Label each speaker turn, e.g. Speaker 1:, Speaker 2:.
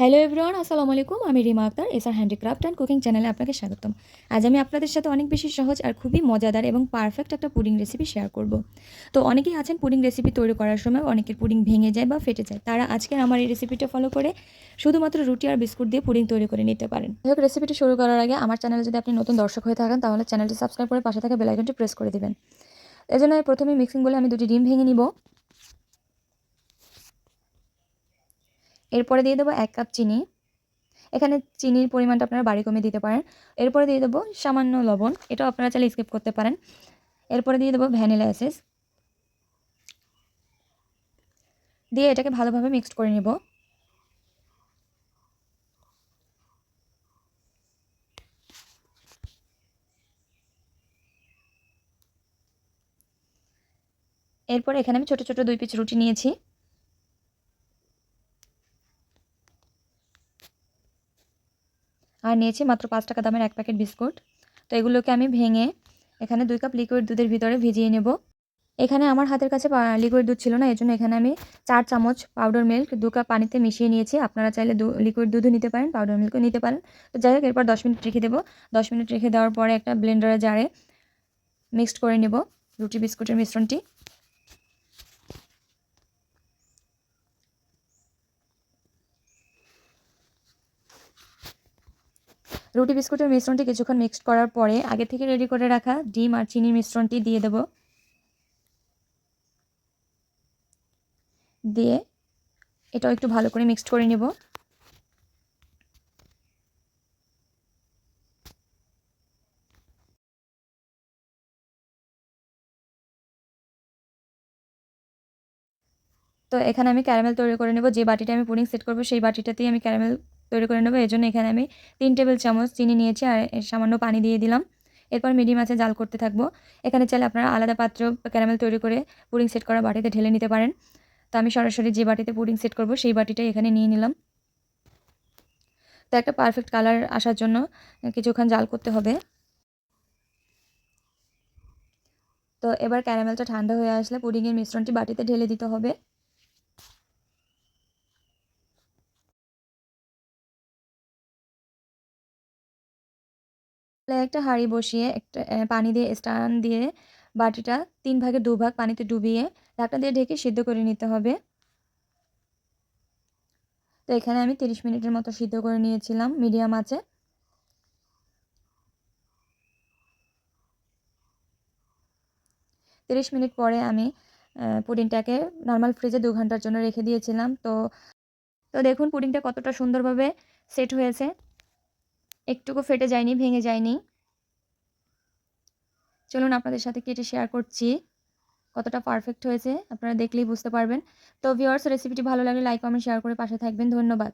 Speaker 1: Hello everyone আসসালামু আলাইকুম। আমি Rima Akter SR handicraft and cooking চ্যানেলে আপনাকে স্বাগতম। আজ আমি আপনাদের সাথে অনেক বেশি সহজ আর খুবই মজাদার এবং পারফেক্ট একটা পুডিং রেসিপি শেয়ার করব। তো অনেকেই আছেন পুডিং রেসিপি তৈরি করার সময় অনেকের পুডিং ভেঙে যায় বা ফেটে যায়। তারা আজকের আমার এই রেসিপিটা ফলো করে শুধুমাত্র রুটি আর বিস্কুট দিয়ে পুডিং তৈরি করে নিতে পারেন। যাই হোক রেসিপিটি শুরু করার আগে আমার চ্যানেলে যদি আপনি নতুন দর্শক হয়ে থাকেন, তাহলে চ্যানেলটি সাবস্ক্রাইব করে পাশে থাকা বেলাইকনটি প্রেস করে দেবেন। এই জন্য প্রথমে মিক্সিং বলে আমি দুটি ডিম ভেঙে নিব। এরপরে দিয়ে দেবো এক কাপ চিনি। এখানে চিনির পরিমাণটা আপনারা বাড়ি কমে দিতে পারেন। এরপরে দিয়ে দেবো সামান্য লবণ। এটাও আপনারা চাইলে স্কিপ করতে পারেন। এরপরে দিয়ে দেবো ভ্যানিলা এসেস দিয়ে এটাকে ভালোভাবে মিক্সড করে নেব। এরপর এখানে আমি ছোটো ছোটো দুই পিস রুটি নিয়েছি। আর নিয়েছি মাত্র পাঁচ টাকা দামের এক প্যাকেট বিস্কুট। তো এগুলোকে আমি ভেঙে এখানে দুই কাপ লিকুইড দুধের ভিতরে ভিজিয়ে নেব। এখানে আমার হাতের কাছে লিকুইড দুধ ছিল না, এজন্য এখানে আমি চার চামচ পাউডার মিল্ক দু কাপ পানিতে মিশিয়ে নিয়েছি। আপনারা চাইলে লিকুইড দুধও নিতে পারেন পাউডার মিল্কও নিতে পারেন। তো যাই হোক, এরপর দশ মিনিট রেখে দেবো। দশ মিনিট রেখে দেওয়ার পরে একটা ব্লেন্ডারে জারে মিক্সড করে নেব রুটি বিস্কুটের মিশ্রণটি। রুটি বিস্কুটের মিশ্রণটি কিছুক্ষণ মিক্সড করার পরে আগে থেকে রেডি করে রাখা ডিম আর চিনির মিশ্রণটি দিয়ে দেব। দিয়ে এটাও একটু ভালো করে মিক্সড করে নেব। তো এখানে আমি ক্যারামেল তৈরি করে নেব। যে বাটিটা আমি পুডিং সেট করব, সেই বাটিটাতেই আমি ক্যারামেল তৈরি করে নেব। এই জন্য এখানে আমি তিন টেবিল চামচ চিনি নিয়েছি আর সামান্য পানি দিয়ে দিলাম। এরপর মিডিয়াম আছে জাল করতে থাকব। এখানে চাইলে আপনারা আলাদা পাত্র ক্যারামেল তৈরি করে পুডিং সেট করা বাটিতে ঢেলে নিতে পারেন। তো আমি সরাসরি যে বাটিতে পুডিং সেট করব সেই বাটিটাই এখানে নিয়ে নিলাম। তো একটা পারফেক্ট কালার আসার জন্য কিছুক্ষণ জাল করতে হবে। তো এবার ক্যারামেলটা ঠান্ডা হয়ে আসলে পুডিংয়ের মিশ্রণটি বাটিতে ঢেলে দিতে হবে। একটা হাঁড়ি বসিয়ে একটা পানি দিয়ে স্টান দিয়ে বাটিটা তিন ভাগে দু ভাগ পানিতে ডুবিয়ে ঢাকনা দিয়ে ঢেকে সিদ্ধ করে নিতে হবে। তো এখানে আমি তিরিশ মিনিটের মতো সিদ্ধ করে নিয়েছিলাম মিডিয়াম আছে তিরিশ মিনিট পরে আমি পুডিংটাকে নর্মাল ফ্রিজে দু ঘণ্টার জন্য রেখে দিয়েছিলাম। তো তো দেখুন পুডিংটা কতটা সুন্দরভাবে সেট হয়েছে। একটুকু ফেটে যায়নি, ভেঙে যায়নি। চলুন আপনাদের সাথে কেটে শেয়ার করছি, কতটা পারফেক্ট হয়েছে, আপনারা দেখলেই বুঝতে পারবেন। তো ভিওয়ার্স রেসিপিটি ভালো লাগলে লাইক কমেন্ট শেয়ার করে পাশে থাকবেন। ধন্যবাদ।